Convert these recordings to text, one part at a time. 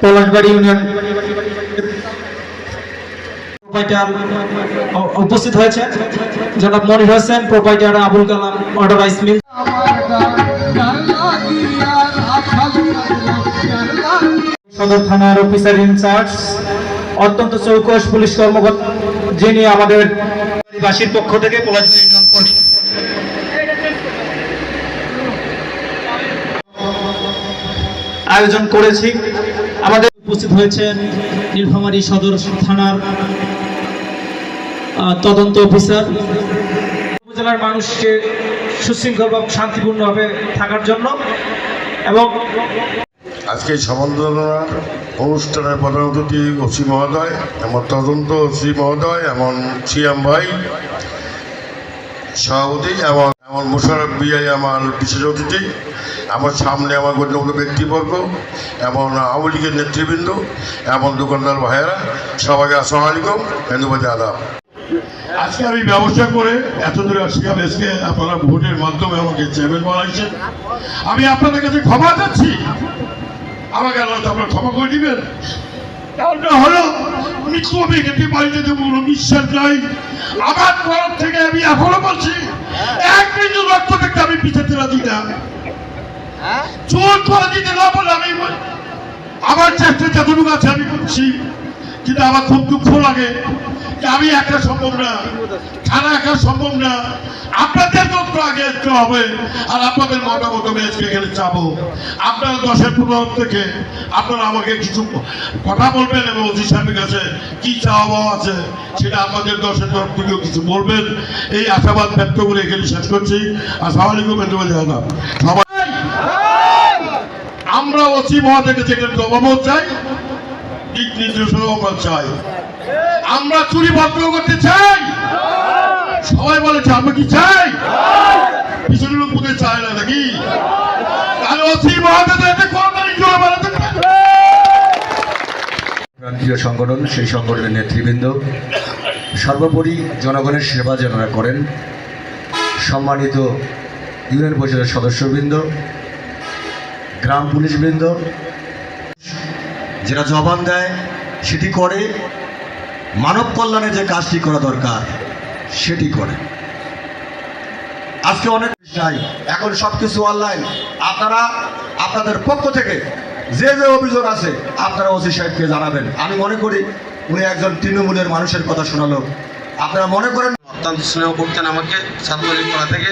Palashbari union উপস্থিত হয়েছে। জনাব Monir Hossain proprietor Abul Kalam order rice mill সদর থানার অফিসার ইনচার্জ অত্যন্ত চৌকস পুলিশ কর্মকর্তা যিনি আমাদের বাসীর পক্ষ থেকে পলাশবাড়ি ইউনিয়ন পরিষদ আয়োজন করেছি। আমাদের উপস্থিত হয়েছেন নীলফামারী সদর থানার তদন্ত অফিসার। উপজেলার মানুষকে সুশৃঙ্খল এবং শান্তিপূর্ণভাবে থাকার জন্য এবং আজকে সম্বর্ধনা অনুষ্ঠানের প্রধান অতিথি ওসি মহোদয় এমন তদন্ত ওসি মহোদয় এমন সিএম ভাই সভাপতি এবং এমন মোশারফ বিআই আমার বিশেষ অতিথি, আমার সামনে আমার গণ্যমান্য ব্যক্তিবর্গ এবং আওয়ামী লীগের নেতৃবৃন্দ এমন দোকানদার ভাইয়েরা, সবাইকে আসসালামু আলাইকুম, ধন্যবাদ আদাব আজকে আমি ব্যবসা করে এত দূরে আমি আজকে আপনারা ভোটের মাধ্যমে আমাকে চেয়ারম্যান বানাইছেন। আমি আপনাদের কাছে ক্ষমা চাচ্ছি। আমাকে আল্লাহ আপনারা ক্ষমা করে দিবেন। হলো বিশ্বাস আমার তরফ থেকে আমি এখনও বলছি এক বিন্দু রক্ত থেকে আমি পিছাতে রাজি না চোর করে দিতে না বলে আমি আমার চেষ্টা যতটুকু আছে আমি করছি কিন্তু আমার খুব দুঃখ লাগে। আমি একা সম্ভব না থানা একা সম্ভব না। আপনাদের তথ্য আগে একটু হবে, আর আপনাদের মতামত আমি আজকে এখানে চাবো। আপনারা দশের পনেরো থেকে আপনারা আমাকে কিছু কথা বলবেন এবং অতি সাহেবের কাছে কি চাওয়া আছে, সেটা আপনাদের দশের তরফ থেকেও কিছু বলবেন। এই আশাবাদ ব্যক্ত করে এখানে শেষ করছি। আসসালামু আলাইকুম সবাই, আমরা অসি মহাদের কাছে একটা জবাবও চাই, দিক নির্দেশনাও আমরা চাই। আমরা চুরি বন্ধ করতে চাই। সবাই বলেছে আমরা কি চাই? পিছনের লোক চায় না নাকি? তাহলে সংগঠন, সেই সংগঠনের নেতৃবৃন্দ, সর্বোপরি জনগণের সেবা যারা করেন, সম্মানিত ইউনিয়ন পরিষদের সদস্যবৃন্দ, গ্রাম পুলিশবৃন্দ, যারা জবান দেয়, সেটি করে মানব কল্যাণে যে কাজটি করা দরকার সেটি করে আজকে অনেক নাই এখন সব কিছু অনলাইন আপনারা আপনাদের পক্ষ থেকে যে যে অভিযোগ আছে আপনারা ওসি সাহেবকে জানাবেন। আমি মনে করি উনি একজন তৃণমূলের মানুষের কথা শোনালো। আপনারা মনে করেন অত্যন্ত স্নেহ করতেন আমাকে ছাত্রলীগ করা থেকে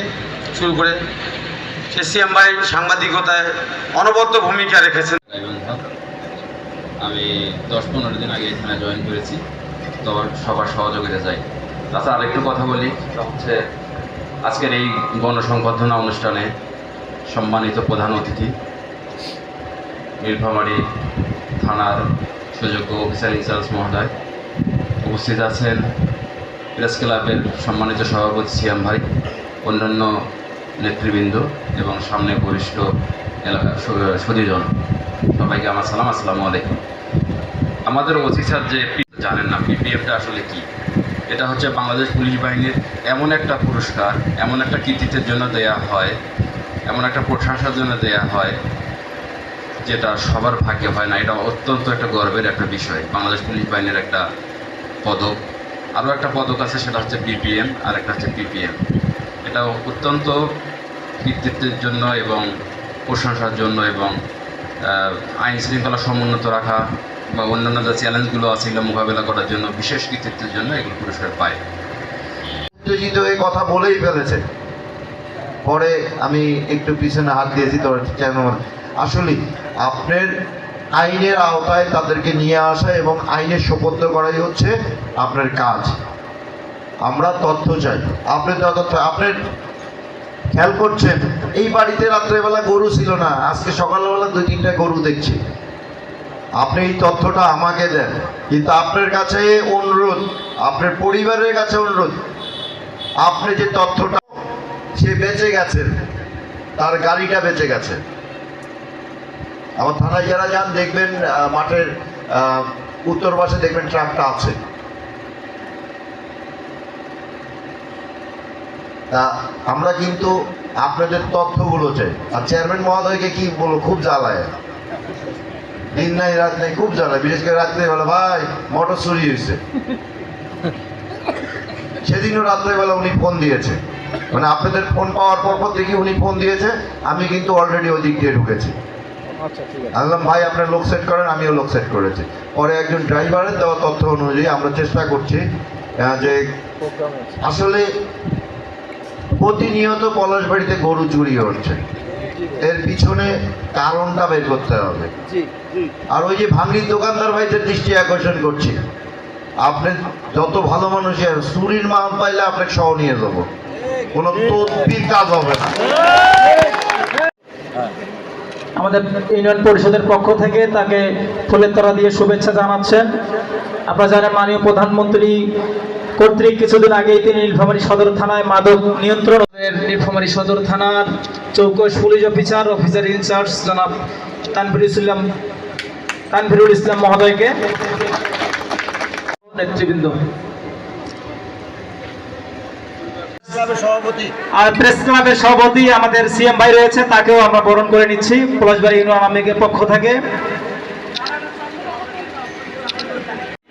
শুরু করে। এসিএম ভাই সাংবাদিকতায় অনবদ্য ভূমিকা রেখেছেন। আমি দশ পনেরো দিন আগে এখানে জয়েন করেছি। তো সবার সহযোগিতা চাই। তাছাড়া আরেকটু কথা বলি। হচ্ছে, আজকের এই গণসংবর্ধনা অনুষ্ঠানে সম্মানিত প্রধান অতিথি, নীলফামারী থানার সুযোগ্য অফিসার ইনচার্জ মহোদয় উপস্থিত আছেন। প্রেস ক্লাবের সম্মানিত সভাপতি সিয়াম ভাই, অন্যান্য নেতৃবৃন্দ এবং সামনে বরিষ্ঠ এলাকা সুদীজন সবাইকে আমার সালাম, আসসালামু আলাইকুম। আমাদের স্যার যে জানেন না পিপিএফটা আসলে কি। এটা হচ্ছে বাংলাদেশ পুলিশ বাহিনীর এমন একটা পুরস্কার, এমন একটা কৃতিত্বের জন্য দেয়া হয়, এমন একটা প্রশংসার জন্য দেয়া হয়, যেটা সবার ভাগ্যে হয় না। এটা অত্যন্ত একটা গর্বের একটা বিষয়, বাংলাদেশ পুলিশ বাহিনীর একটা পদক। আরও একটা পদক আছে, সেটা হচ্ছে বিপিএম আর একটা হচ্ছে পিপিএম এটা অত্যন্ত কৃতিত্বের জন্য এবং প্রশংসার জন্য এবং আইন শৃঙ্খলা সমুন্নত রাখা বা অন্যান্য যে চ্যালেঞ্জগুলো আছে, এগুলো মোকাবেলা করার জন্য, বিশেষ কৃতিত্বের জন্য এগুলো পুরস্কার পায়। কথা বলেই ফেলেছে। পরে আমি একটু পিছনে হাত দিয়েছি তো চ্যানেল আসলে আপনার আইনের আওতায় তাদেরকে নিয়ে আসা এবং আইনের করাই হচ্ছে আপনার কাজ। আমরা তথ্য চাই। আপনি আপনার খেয়াল করছেন, এই বাড়িতে রাত্রেবেলা গরু ছিল না, আজকে সকালবেলা দুই তিনটা গরু দেখছি। আপনি এই তথ্যটা আমাকে দেন। কিন্তু আপনার কাছে অনুরোধ, আপনার পরিবারের কাছে অনুরোধ, আপনি যে তথ্যটা, সে বেঁচে গেছেন তার গাড়িটা বেঁচে গেছে। আমার থানায় যারা যান, দেখবেন মাঠের উত্তর পাশে দেখবেন ট্রাকটা আছে। আমরা কিন্তু আপনাদের তথ্যগুলো চাই। আর চেয়ারম্যান মহোদয়কে কি বলব? খুব জ্বালায়। দিন নাই রাত নাই খুব জ্বালায় বিশেষ করে রাত্রে বেলা ভাই মোটর চুরি হয়েছে। সেদিনও রাত্রেবেলা উনি ফোন দিয়েছে। মানে আপনাদের ফোন পাওয়ার পর পর দেখি উনি ফোন দিয়েছে আমি কিন্তু অলরেডি ওই দিক দিয়ে ঢুকেছি। আমি ভাই আপনার লোক সেট করেন আমিও লোক সেট করেছি। পরে একজন ড্রাইভারের দেওয়া তথ্য অনুযায়ী আমরা চেষ্টা করছি যে আসলে প্রতিনিয়ত পলাশবাড়িতে গরু চুরি হচ্ছে। এর পিছনে কারণটা বের করতে হবে। আর ওই যে ভাঙ্গির দোকানদার ভাইদের দৃষ্টি আকর্ষণ করছি। আপনি যত ভালো মানুষের চুরির মাল পাইলে আপনাকে সহ নিয়ে যাব। কোনো তদবির কাজ হবে না। আমাদের ইউনিয়ন পরিষদের পক্ষ থেকে তাকে ফুলের তরা দিয়ে শুভেচ্ছা জানাচ্ছেন। আপনারা জানেন মাননীয় প্রধানমন্ত্রী কর্তৃক কিছুদিন আগেই তিনি নীলফামারী সদর থানায় মাদক নিয়ন্ত্রণ নীলফামারী সদর থানার চৌকশ police officer officer in charge জনাব তানভীর ইসলাম তানভীরুল ইসলাম মহোদয়কে নেতৃবৃন্দ। সভাপতি আমাদের সিএম ভাই রয়েছে, তাকেও আমরা বরণ করে নিচ্ছি। পলাশবাড়ি ইউনিয়ন লীগের পক্ষ থেকে।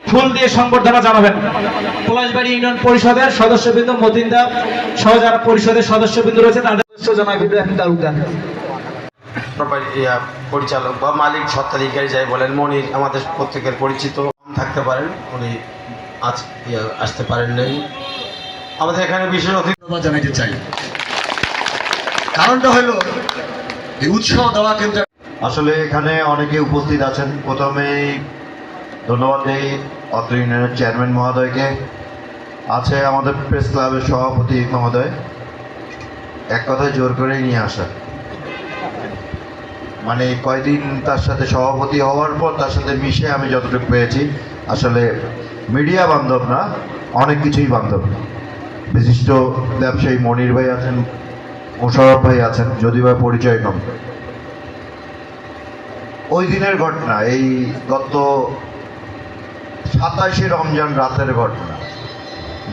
ফুল দিয়ে সংবর্ধনা জানাবেন। পলাশবাড়ি ইউনিয়ন পরিষদের সদস্যবৃন্দ মতিন্দা সহ যারা পরিষদের সদস্যবৃন্দ রয়েছে তাদের সদস্য জনাব ইব্রাহিম তালুকদার। ইয়া, পরিচালক বা মালিক সত্ত্বাধিকারী যাই বলেন মনির আমাদের প্রত্যেকের পরিচিত থাকতে পারেন উনি আজ ইয়া, আসতে পারেন নাই। আমাদের এখানে বিশেষ অতিথি ধন্যবাদ জানাইতে চাই। কারণটা হলো এই উৎসাহ দেওয়া কিন্তু আসলে এখানে অনেকে উপস্থিত আছেন। প্রথমেই ধন্যবাদ দেই অত্র ইউনিয়নের চেয়ারম্যান মহোদয়কে। আছে আমাদের প্রেস ক্লাবের সভাপতি মহোদয়। এক কথায় জোর করেই নিয়ে আসা। মানে কয়দিন তার সাথে সভাপতি হওয়ার পর তার সাথে মিশে আমি যতটুকু পেয়েছি, আসলে মিডিয়া বান্ধব না, অনেক কিছুই বান্ধব। না বিশিষ্ট ব্যবসায়ী মনির ভাই আছেন, মোশারফ ভাই আছেন যদি বা পরিচয় কম। ওই দিনের ঘটনা, এই গত সাতাশে রমজান রাতের ঘটনা।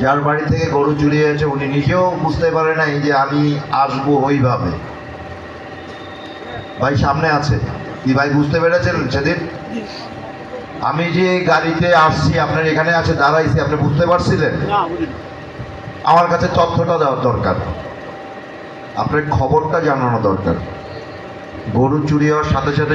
যার বাড়ি থেকে গরু চুরি হয়েছে উনি নিজেও বুঝতে পারে নাই যে আমি আসব ওইভাবে। ভাই সামনে আছে। কি ভাই বুঝতে পেরেছেন সেদিন? আমি যে গাড়িতে আসছি আপনার এখানে আছে দাঁড়াইছি আপনি বুঝতে পারছিলেন? আমার কাছে তথ্যটা দেওয়ার দরকার। আপনার খবরটা জানানো দরকার। গরু চুরি হওয়ার সাথে সাথে